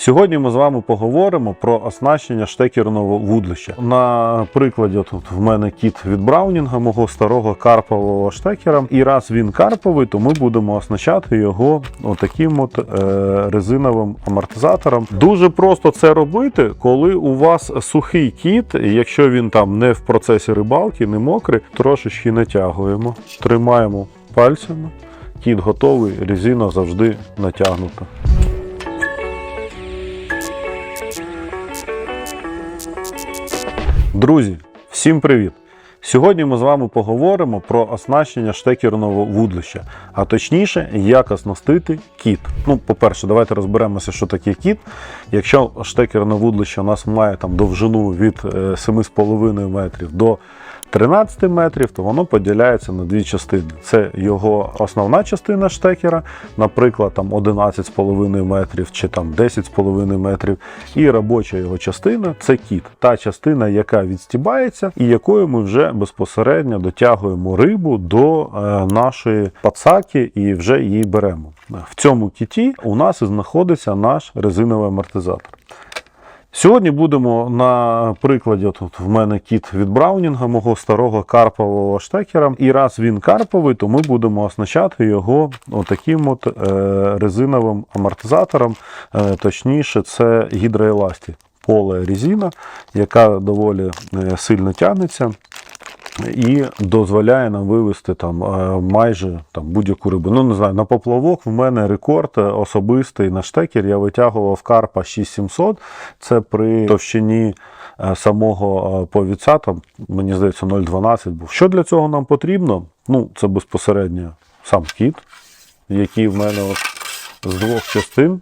Сьогодні ми з вами поговоримо про оснащення штекерного вудлища. На прикладі тут в мене кіт від Браунінга, мого старого карпового штекера. І раз він карповий, то ми будемо оснащати його отаким от е, резиновим амортизатором. Дуже просто це робити, коли у вас сухий кіт, і якщо він там не в процесі рибалки, не мокрий, трошечки натягуємо, тримаємо пальцями. Кіт готовий, резина завжди натягнута. Друзі, всім привіт! Сьогодні ми з вами поговоримо про оснащення штекерного вудлища, а точніше, як оснастити кіт. Ну, по-перше, давайте розберемося, що таке кіт. Якщо штекерне вудлище у нас має там довжину від е, 7,5 метрів до 13 метрів, то воно поділяється на дві частини. Це його основна частина штекера, наприклад, там 11,5 метрів чи там 10,5 метрів. І робоча його частина це кіт, та частина, яка відстібається, і якою ми вже безпосередньо дотягуємо рибу до е, нашої пацаки і вже її беремо. В цьому кіті у нас і знаходиться наш резиновий амортизатор. Сьогодні будемо на прикладі. Тут в мене кіт від Браунінга, мого старого карпового штекера. І раз він карповий, то ми будемо оснащати його отаким от е, резиновим амортизатором. Е, точніше, це гідроеластик. Поле резина, яка доволі е, сильно тягнеться. І дозволяє нам вивести там е, майже там будь-яку рибу. Ну не знаю, на поплавок в мене рекорд е, особистий на штекер. Я витягував карпа 6700. Це при товщині е, самого повіця, там, мені здається, 0,12 був. Що для цього нам потрібно? Ну, це безпосередньо сам кіт, який в мене от з двох частин.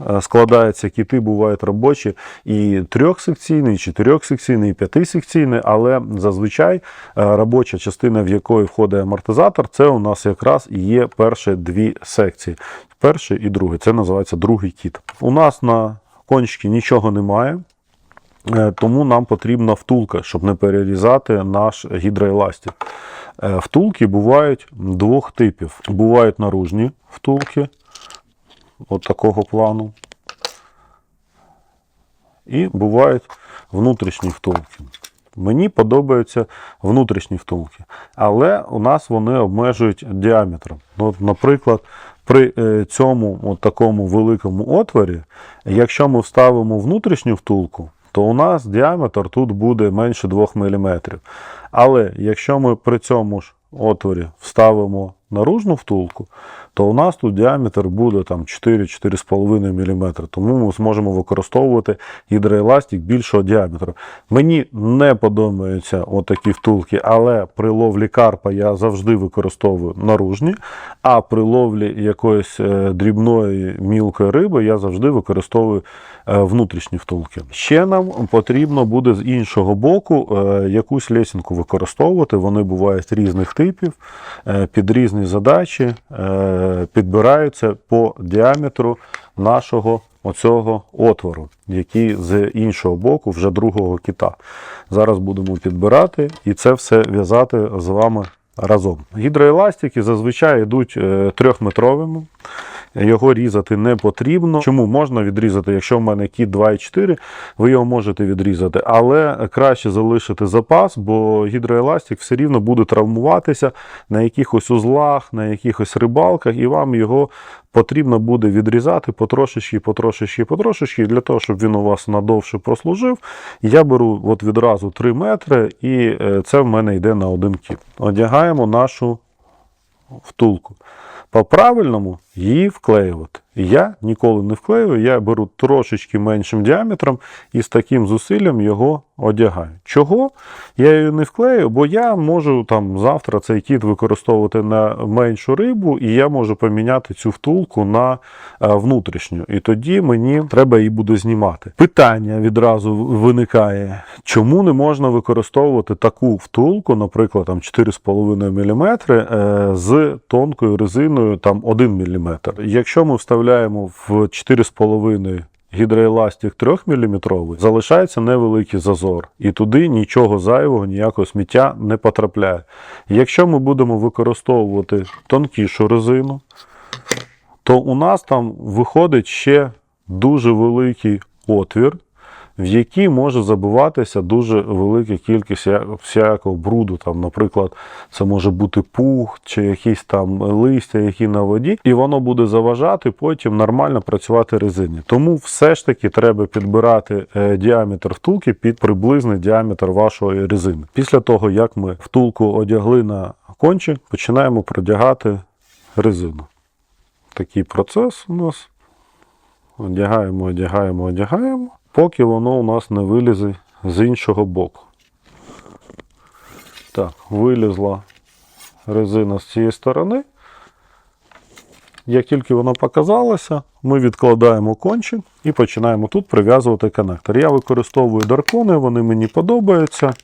Е, Складаються кіти, бувають робочі і трьохсекційний, і чотирьохсекційний, і п'ятисекційний, але зазвичай е, робоча частина, в якої входить амортизатор, це у нас якраз і є перші дві секції. Перший і другий. Це називається другий кіт. У нас на кончики нічого немає. Е, Тому нам потрібна втулка, щоб не перерізати наш гідроеластик. Втулки бувають двох типів. Бувають наружні втулки, от такого плану. І бувають внутрішні втулки. Мені подобаються внутрішні втулки, але у нас вони обмежують діаметром. Ну, От, наприклад, при е, цьому от такому великому отворі, якщо ми вставимо внутрішню втулку, то у нас діаметр тут буде менше 2 мм. Але якщо ми при цьому ж отворі вставимо наружну втулку, то у нас тут діаметр буде там 4-4,5 мм. Тому ми зможемо використовувати гідроеластик більшого діаметру. Мені не подобаються отакі втулки, але при ловлі карпа я завжди використовую наружні, а при ловлі якоїсь е, дрібної мілкої риби я завжди використовую е, внутрішні втулки. Ще нам потрібно буде з іншого боку е, якусь лесінку використовувати. Вони бувають різних типів, під різні задачі, підбираються по діаметру нашого оцього отвору, який з іншого боку, вже другого кита. Зараз будемо підбирати і це все в'язати з вами разом. Гідроеластики зазвичай йдуть е, трьохметровими. Його різати не потрібно. Чому можна відрізати? Якщо в мене кіт 2,4, ви його можете відрізати, але краще залишити запас, бо гідроеластик все рівно буде травмуватися на якихось узлах, на якихось рибалках, і вам його потрібно буде відрізати потрошечки, потрошечки, потрошечки, для того, щоб він у вас надовше прослужив. Я беру от відразу 3 метри, і е, це в мене йде на один кіт. Одягаємо нашу втулку. По-правильному її вклеювати. Я ніколи не вклеюю, я беру трошечки меншим діаметром і з таким зусиллям його одягаю. Чого? Я її не вклею, бо я можу там завтра цей кіт використовувати на меншу рибу, і я можу поміняти цю втулку на е, внутрішню. І тоді мені треба її буде знімати. Питання відразу виникає, чому не можна використовувати таку втулку, наприклад, там 4,5 мм е, з тонкою резиною там 1 мм. Якщо ми вставляємо в 4,5 гідроеластик 3 мм, залишається невеликий зазор, і туди нічого зайвого, ніякого сміття не потрапляє. Якщо ми будемо використовувати тонкішу резину, то у нас там виходить ще дуже великий отвір, в який може забиватися дуже велика кількість всякого бруду. Там, наприклад, це може бути пух чи якісь там листя, які на воді, і воно буде заважати потім нормально працювати резині. Тому все ж таки треба підбирати е, діаметр втулки під приблизний діаметр вашої резини. Після того, як ми втулку одягли на кончик, починаємо продягати резину. Такий процес у нас. Одягаємо, одягаємо, одягаємо, поки воно у нас не вилізе з іншого боку. Так, вилізла резина з цієї сторони. Як тільки вона показалася, ми відкладаємо кончик і починаємо тут прив'язувати коннектор. Я використовую даркони, вони мені подобаються.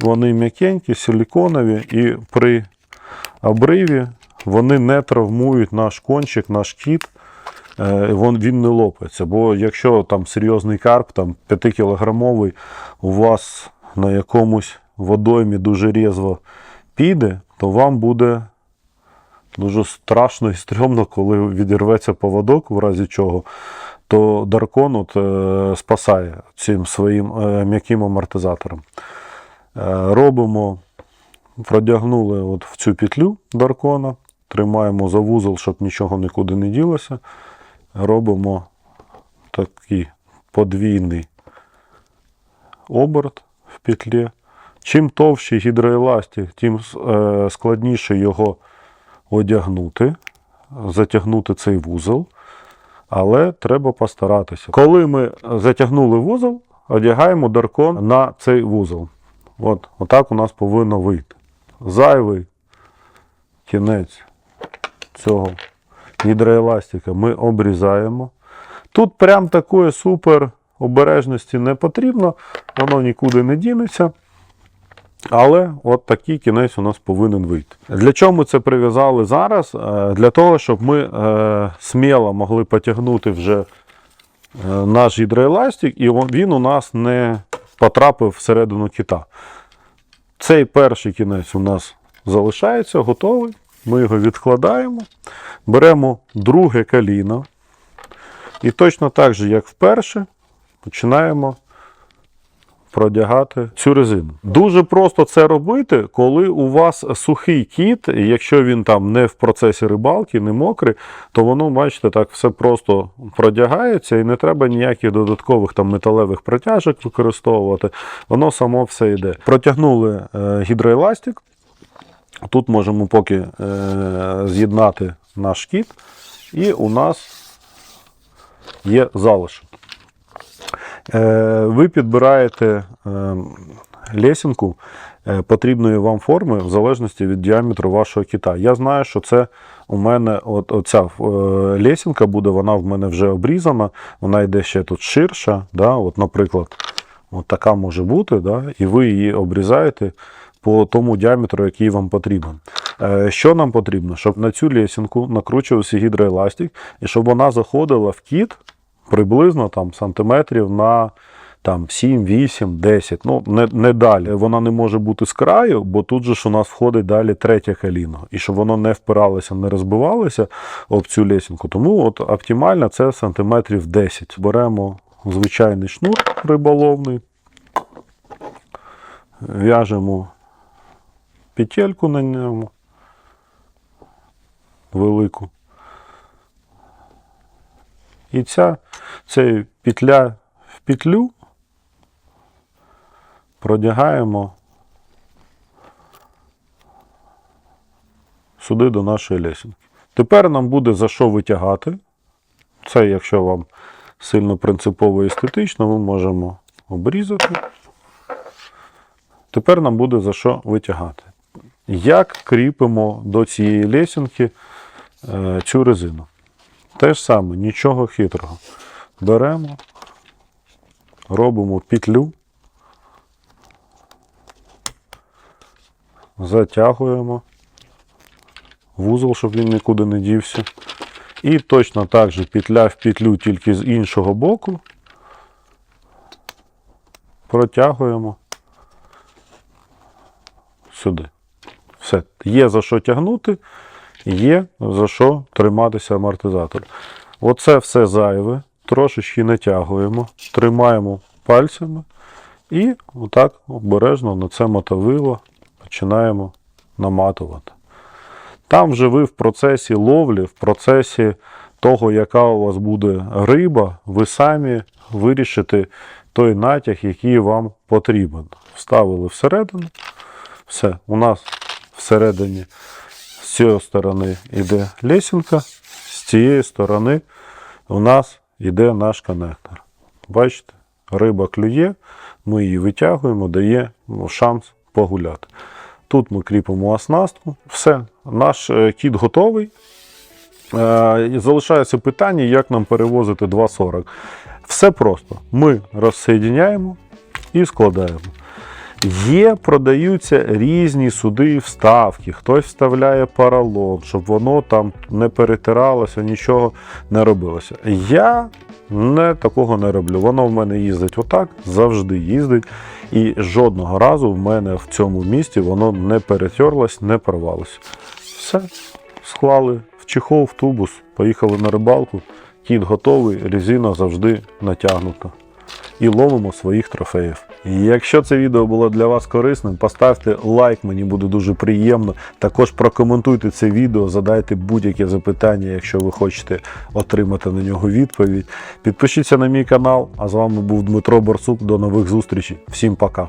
Вони м'якенькі, силіконові, і при обриві вони не травмують наш кончик, наш кіт. Е, Він, не лопається. Бо якщо там серйозний карп, там 5-кілограмовий, у вас на якомусь водоймі дуже різво піде, то вам буде дуже страшно і стрьомно, коли відірветься поводок, в разі чого, то Даркон от, е, спасає цим своїм е, м'яким амортизатором. Е, робимо, продягнули от в цю петлю Даркона, тримаємо за вузол, щоб нічого нікуди не ділося. Робимо такий подвійний оберт в петлі. Чим товщий гідроеластик, тим е, складніше його одягнути, затягнути цей вузол. Але треба постаратися. Коли ми затягнули вузол, одягаємо даркон на цей вузол. От, отак у нас повинно вийти. Зайвий кінець цього гідроеластика ми обрізаємо. Тут прям такої супер обережності не потрібно, воно нікуди не дінеться. Але от такий кінець у нас повинен вийти. Для чого ми це прив'язали зараз? Е, Для того, щоб ми е, сміло могли потягнути вже е, наш гідроеластик, і він у нас не потрапив всередину кита. Цей перший кінець у нас залишається, готовий. Ми його відкладаємо, беремо друге коліно. І точно так же, як вперше, починаємо продягати цю резину. Дуже просто це робити, коли у вас сухий кіт, і якщо він там не в процесі рибалки, не мокрий, то воно, бачите, так все просто продягається і не треба ніяких додаткових там металевих протяжок використовувати. Воно само все йде. Протягнули е, гідроеластик. Тут можемо поки е, з'єднати наш кіт, і у нас є залишок. Е, ви підбираєте е, лесінку е, потрібної вам форми в залежності від діаметру вашого кита. Я знаю, що це у мене от, оця е, лесінка буде, вона в мене вже обрізана, вона йде ще тут ширша. Да? От, наприклад, от така може бути, да? і ви її обрізаєте по тому діаметру, який вам потрібен. Е, Що нам потрібно? Щоб на цю лесінку накручувався гідроеластик, і щоб вона заходила в кіт приблизно там, сантиметрів на там, 7, 8, 10, ну не, не далі. Вона не може бути з краю, бо тут же ж у нас входить далі третє коліно. І щоб воно не впиралося, не розбивалося об цю лесінку. Тому от оптимально це сантиметрів 10. Беремо звичайний шнур риболовний, в'яжемо петельку на ньому велику. І ця, ця петля в петлю продягаємо сюди до нашої лесінки. Тепер нам буде за що витягати. Це, якщо вам сильно принципово і естетично, ми можемо обрізати. Тепер нам буде за що витягати. Як кріпимо до цієї лесінки е, цю резину? Те ж саме, нічого хитрого. Беремо, робимо петлю, затягуємо вузол, щоб він нікуди не дівся. І точно так же петля в петлю тільки з іншого боку. Протягуємо сюди. Все. Є за що тягнути, є за що триматися амортизатор. Оце все зайве, трошечки натягуємо, тримаємо пальцями і отак обережно на це мотовило починаємо наматувати. Там вже ви в процесі ловлі, в процесі того, яка у вас буде риба, ви самі вирішите той натяг, який вам потрібен. Вставили всередину. Все, у нас всередині з цієї сторони йде лесінка, з цієї сторони у нас йде наш коннектор. Бачите, риба клює, ми її витягуємо, дає шанс погуляти. Тут ми кріпимо оснастку. Все, наш е, кіт готовий. Е, Залишається питання, як нам перевозити 2,40. Все просто. Ми розсоєдняємо і складаємо. Є, продаються різні суди і вставки. Хтось вставляє поролон, щоб воно там не перетиралося, нічого не робилося. Я не такого не роблю. Воно в мене їздить отак, завжди їздить. І жодного разу в мене в цьому місті воно не перетерлось, не порвалося. Все, склали в чехол, в тубус, поїхали на рибалку. Кіт готовий, резина завжди натягнута. І ловимо своїх трофеїв. Якщо це відео було для вас корисним, поставте лайк, мені буде дуже приємно. Також прокоментуйте це відео, задайте будь-яке запитання, якщо ви хочете отримати на нього відповідь. Підпишіться на мій канал. А з вами був Дмитро Борсук. До нових зустрічей. Всім пока.